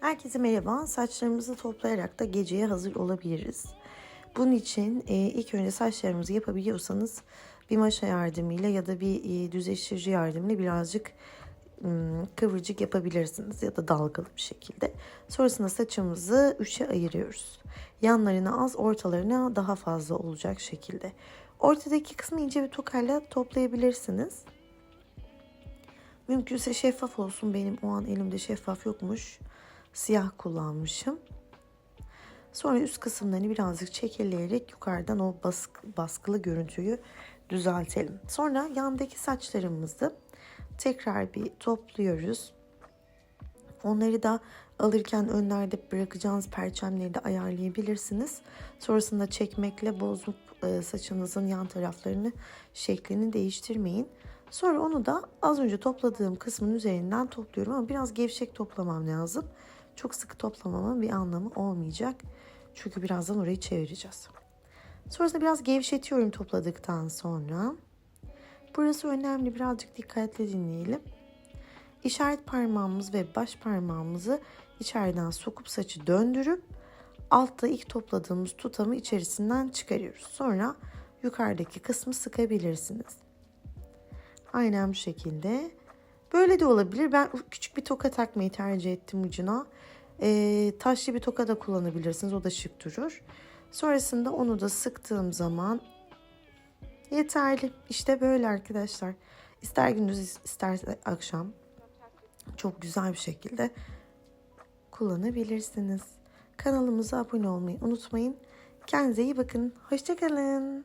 Herkese merhaba. Saçlarımızı toplayarak da geceye hazır olabiliriz. Bunun için e, ilk önce saçlarımızı yapabiliyorsanız bir maşa yardımıyla ya da bir e, düzleştirici yardımıyla birazcık kıvırcık yapabilirsiniz ya da dalgalı bir şekilde. Sonrasında saçımızı üçe ayırıyoruz. Yanlarına az, ortalarına daha fazla olacak şekilde. Ortadaki kısmı ince bir tokayla toplayabilirsiniz. Mümkünse şeffaf olsun. Benim o an elimde şeffaf yokmuş. Siyah kullanmışım. Sonra üst kısımlarını birazcık çekelleyerek yukarıdan o baskı, baskılı görüntüyü düzeltelim. Sonra yandaki saçlarımızı tekrar bir topluyoruz. Onları da alırken önlerde bırakacağınız perçemleri de ayarlayabilirsiniz. Sonrasında çekmekle bozup e, saçınızın yan taraflarını şeklini değiştirmeyin. Sonra onu da az önce topladığım kısmın üzerinden topluyorum ama biraz gevşek toplamam lazım. Çok sıkı toplamamın bir anlamı olmayacak. Çünkü birazdan orayı çevireceğiz. Sonrasında biraz gevşetiyorum topladıktan sonra. Burası önemli. Birazcık dikkatli dinleyelim. İşaret parmağımız ve baş parmağımızı içeriden sokup saçı döndürüp altta ilk topladığımız tutamı içerisinden çıkarıyoruz. Sonra yukarıdaki kısmı sıkabilirsiniz. Aynen bu şekilde. Böyle de olabilir. Ben küçük bir toka takmayı tercih ettim ucuna. Ee, taşlı bir toka da kullanabilirsiniz. O da şık durur. Sonrasında onu da sıktığım zaman yeterli. İşte böyle arkadaşlar. İster gündüz ister akşam çok güzel bir şekilde kullanabilirsiniz. Kanalımıza abone olmayı unutmayın. Kendinize iyi bakın. Hoşçakalın.